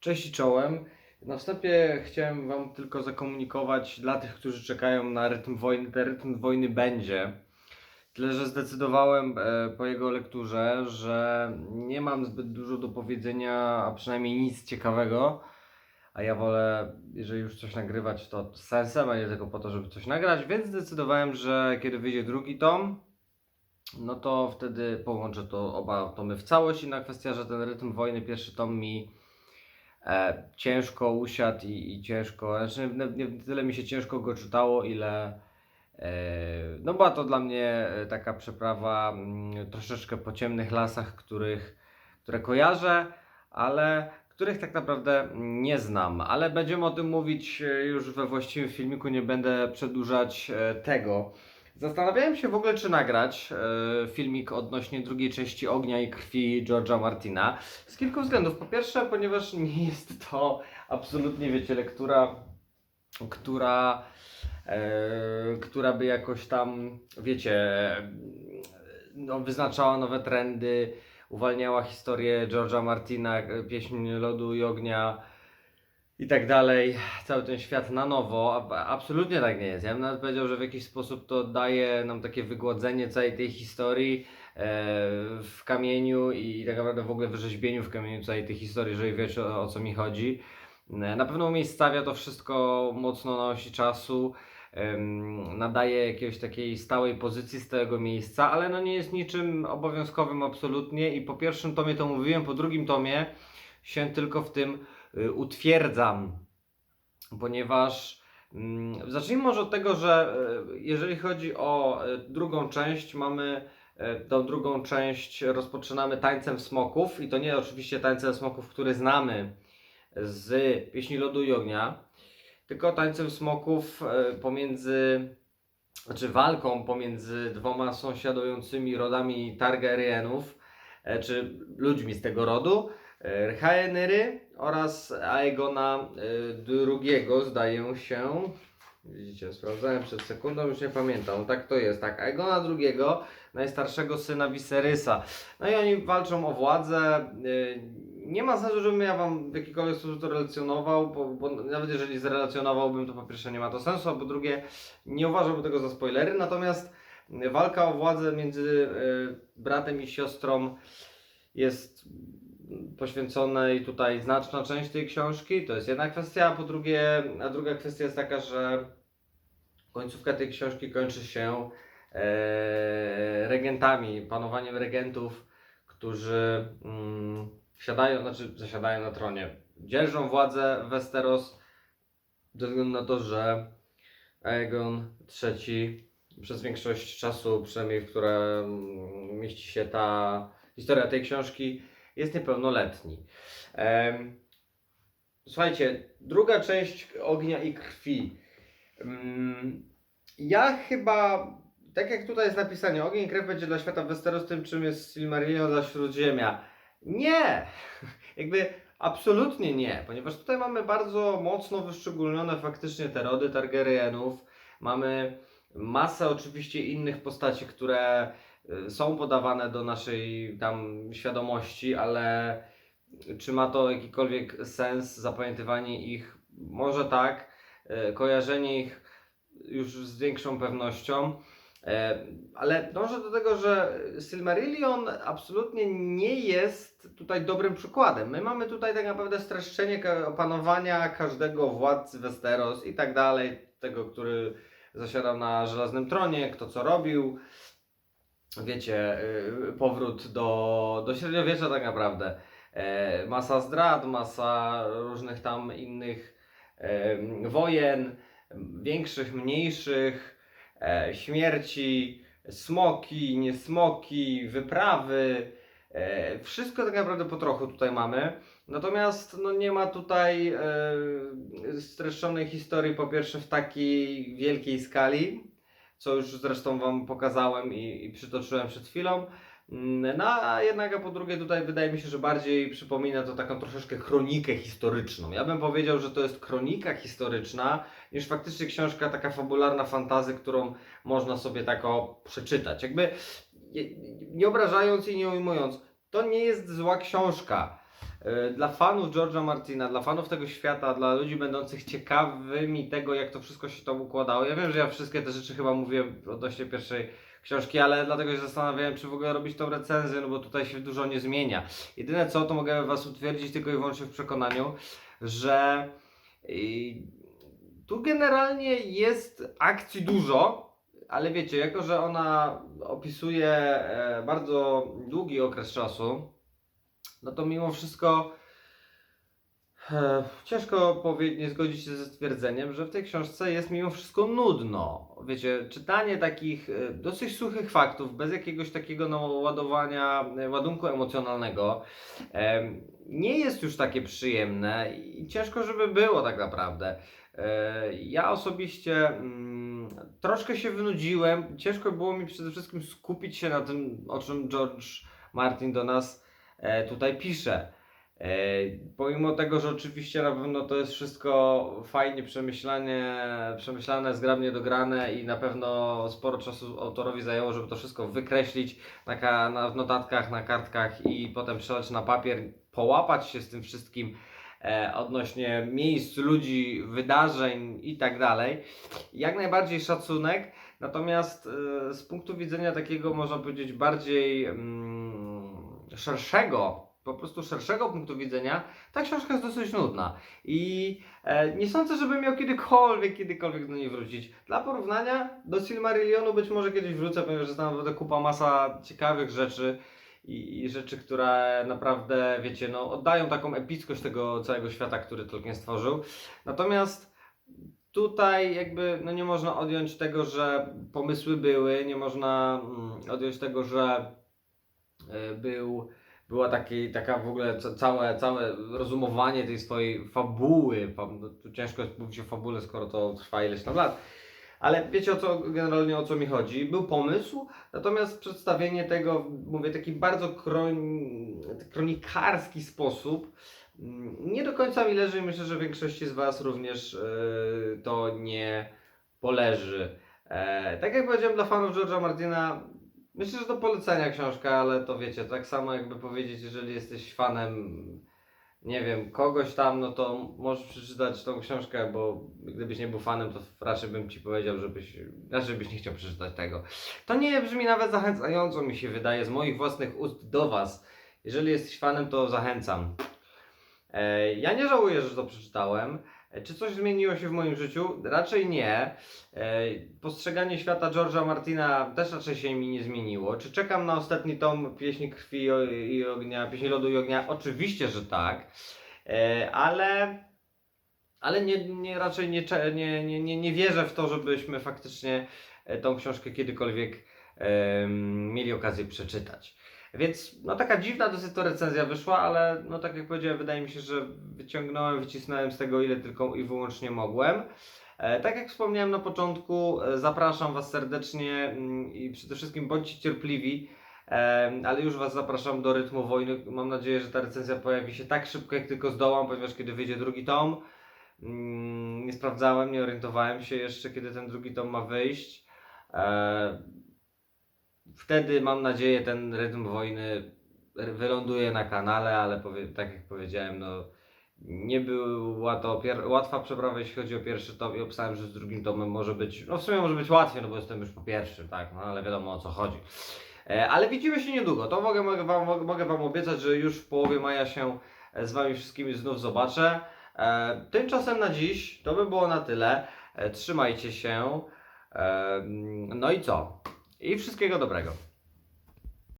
Cześć i czołem. Na wstępie chciałem Wam tylko zakomunikować dla tych, którzy czekają na rytm wojny, ten rytm wojny będzie. Tyle, że zdecydowałem e, po jego lekturze, że nie mam zbyt dużo do powiedzenia, a przynajmniej nic ciekawego. A ja wolę, jeżeli już coś nagrywać, to sensem, a nie tylko po to, żeby coś nagrać. Więc zdecydowałem, że kiedy wyjdzie drugi tom, no to wtedy połączę to oba tomy w całość. Inna kwestia, że ten rytm wojny, pierwszy tom mi e, ciężko usiadł i, i ciężko, znaczy nie, nie tyle mi się ciężko go czytało, ile e, no była to dla mnie e, taka przeprawa mm, troszeczkę po ciemnych lasach, których, które kojarzę, ale których tak naprawdę nie znam, ale będziemy o tym mówić e, już we właściwym filmiku, nie będę przedłużać e, tego. Zastanawiałem się w ogóle, czy nagrać e, filmik odnośnie drugiej części Ognia i Krwi George'a Martina. Z kilku względów. Po pierwsze, ponieważ nie jest to absolutnie, wiecie, lektura, która, e, która by jakoś tam, wiecie, no, wyznaczała nowe trendy, uwalniała historię George'a Martina, pieśń lodu i ognia i tak dalej, cały ten świat na nowo. Absolutnie tak nie jest. Ja bym nawet powiedział, że w jakiś sposób to daje nam takie wygładzenie całej tej historii e, w kamieniu i tak naprawdę w ogóle wyrzeźbieniu w kamieniu całej tej historii, jeżeli wiecie o, o co mi chodzi. E, Na pewno umiejscawia to wszystko mocno na osi czasu. Nadaje jakiejś takiej stałej pozycji z tego miejsca, ale no nie jest niczym obowiązkowym absolutnie. I po pierwszym tomie to mówiłem, po drugim tomie się tylko w tym utwierdzam, ponieważ mm, zacznijmy może od tego, że y, jeżeli chodzi o y, drugą część, mamy y, tą drugą część rozpoczynamy tańcem smoków i to nie oczywiście tańcem smoków, który znamy z pieśni Lodu i Ognia, tylko tańcem smoków y, pomiędzy znaczy walką pomiędzy dwoma sąsiadującymi rodami Targaryenów, czy ludźmi z tego rodu, Rhaenyry oraz Aegona e, II, zdaje się. Widzicie, sprawdzałem przed sekundą, już nie pamiętam. Tak to jest, tak. Aegona II, najstarszego syna Viserysa. No i oni walczą o władzę. e, Nie ma sensu, żebym ja wam w jakikolwiek sposób to relacjonował, bo, bo nawet jeżeli zrelacjonowałbym, to po pierwsze nie ma to sensu, a po drugie nie uważałbym tego za spoilery. Natomiast walka o władzę między e, bratem i siostrą jest poświęcona i tutaj znaczna część tej książki. To jest jedna kwestia, a po drugie, a druga kwestia jest taka, że końcówka tej książki kończy się e, regentami, panowaniem regentów, którzy mm, siadają, znaczy zasiadają na tronie, dzierżą władzę Westeros ze względu na to, że Aegon III przez większość czasu, przynajmniej w którym mieści się ta historia tej książki, jest niepełnoletni. Słuchajcie, druga część Ognia i Krwi. Mm, Ja chyba, tak jak tutaj jest napisane, Ogień i Krew będzie dla świata Westeros tym, czym jest Silmarillion dla Śródziemia. Nie! Jakby absolutnie nie, ponieważ tutaj mamy bardzo mocno wyszczególnione faktycznie te rody Targaryenów. Mamy masę oczywiście innych postaci, które są podawane do naszej tam świadomości, ale czy ma to jakikolwiek sens, zapamiętywanie ich? Może tak, e, kojarzenie ich już z większą pewnością, e, ale dążę do tego, że Silmarillion absolutnie nie jest tutaj dobrym przykładem. My mamy tutaj tak naprawdę streszczenie opanowania każdego władcy Westeros i tak dalej, tego, który zasiadał na żelaznym tronie, kto co robił. Wiecie, y, powrót do, do średniowiecza tak naprawdę. E, masa zdrad, masa różnych tam innych wojen, większych, mniejszych, e, śmierci, smoki, niesmoki, wyprawy. E, wszystko tak naprawdę po trochu tutaj mamy. Natomiast no, nie ma tutaj streszczonej historii po pierwsze w takiej wielkiej skali, co już zresztą Wam pokazałem i, i przytoczyłem przed chwilą. Mm, No a jednak, a po drugie tutaj wydaje mi się, że bardziej przypomina to taką troszeczkę kronikę historyczną. Ja bym powiedział, że to jest kronika historyczna, niż faktycznie książka taka fabularna fantazy, którą można sobie tak o przeczytać. Jakby nie obrażając i nie ujmując, to nie jest zła książka. E, Dla fanów George'a Martina, dla fanów tego świata, dla ludzi będących ciekawymi tego, jak to wszystko się tam układało. Ja wiem, że ja wszystkie te rzeczy chyba mówiłem odnośnie pierwszej książki, ale dlatego się zastanawiałem, czy w ogóle robić tą recenzję, no bo tutaj się dużo nie zmienia. Jedyne co, to mogę Was utwierdzić tylko i wyłącznie w przekonaniu, że tu generalnie jest akcji dużo, ale wiecie, jako że ona opisuje e, bardzo długi okres czasu, no to mimo wszystko e, ciężko nie zgodzić się ze stwierdzeniem, że w tej książce jest mimo wszystko nudno. Wiecie, czytanie takich e, dosyć suchych faktów, bez jakiegoś takiego naładowania, e, ładunku emocjonalnego, em, nie jest już takie przyjemne i ciężko, żeby było tak naprawdę. E, Ja osobiście mm, troszkę się wynudziłem. Ciężko było mi przede wszystkim skupić się na tym, o czym George Martin do nas e, tutaj pisze. E, Pomimo tego, że oczywiście na pewno to jest wszystko fajnie przemyślane, przemyślane, zgrabnie dograne i na pewno sporo czasu autorowi zajęło, żeby to wszystko wykreślić na, na, w notatkach, na kartkach i potem przelać na papier, połapać się z tym wszystkim e, odnośnie miejsc, ludzi, wydarzeń i tak dalej. Jak najbardziej szacunek, natomiast e, z punktu widzenia takiego, można powiedzieć, bardziej mm, szerszego, po prostu szerszego punktu widzenia, ta książka jest dosyć nudna. I e, nie sądzę, żeby miał kiedykolwiek, kiedykolwiek do niej wrócić. Dla porównania do Silmarillionu być może kiedyś wrócę, ponieważ jest tam naprawdę kupa masa ciekawych rzeczy i, i rzeczy, które naprawdę, wiecie, no, oddają taką epickość tego całego świata, który Tolkien stworzył. Natomiast tutaj jakby no nie można odjąć tego, że pomysły były, nie można mm, odjąć tego, że był, była taki, taka w ogóle ca- całe, całe rozumowanie tej swojej fabuły. Fa, no, tu ciężko jest mówić o fabule, skoro to trwa ileś tam lat. Ale wiecie o co generalnie o co mi chodzi? Był pomysł, natomiast przedstawienie tego, mówię, taki bardzo kron, kronikarski sposób, mm, nie do końca mi leży i myślę, że większości z Was również e, to nie poleży. E, tak jak powiedziałem dla fanów George'a Martina, myślę, że to polecenia książka, ale to wiecie, tak samo jakby powiedzieć, jeżeli jesteś fanem, nie wiem, kogoś tam, no to możesz przeczytać tą książkę, bo gdybyś nie był fanem, to raczej bym Ci powiedział, żebyś, raczej byś nie chciał przeczytać tego. To nie brzmi nawet zachęcająco, mi się wydaje, z moich własnych ust do Was. Jeżeli jesteś fanem, to zachęcam. E, ja nie żałuję, że to przeczytałem. E, Czy coś zmieniło się w moim życiu? Raczej nie. E, Postrzeganie świata George'a Martina też raczej się mi nie zmieniło. Czy czekam na ostatni tom Pieśni Krwi i Ognia, Pieśni Lodu i Ognia? Oczywiście, że tak. Ale, ale nie, nie, raczej nie, nie, nie, nie, nie wierzę w to, żebyśmy faktycznie tą książkę kiedykolwiek mieli okazję przeczytać. Więc no taka dziwna dosyć to recenzja wyszła, ale no tak jak powiedziałem, wydaje mi się, że wyciągnąłem, wycisnąłem z tego ile tylko i wyłącznie mogłem. E, tak jak wspomniałem na początku, e, zapraszam Was serdecznie mm, i przede wszystkim bądźcie cierpliwi, e, ale już Was zapraszam do Rytmu Wojny. Mam nadzieję, że ta recenzja pojawi się tak szybko, jak tylko zdołam, ponieważ kiedy wyjdzie drugi tom, mm, nie sprawdzałem, nie orientowałem się jeszcze, kiedy ten drugi tom ma wyjść. Wtedy mam nadzieję ten rytm wojny wyląduje na kanale, ale powie, tak jak powiedziałem, no nie była to łatwa przeprawa, jeśli chodzi o pierwszy tom i opisałem, że z drugim tomem może być, no w sumie może być łatwiej, no bo jestem już po pierwszym, tak, no ale wiadomo o co chodzi. E, ale widzimy się niedługo, to mogę, mogę, wam, mogę- mogę Wam obiecać, że już w połowie maja się e, z Wami wszystkimi znów zobaczę. E, tymczasem na dziś to by było na tyle. E, trzymajcie się. E, no i co? I wszystkiego dobrego.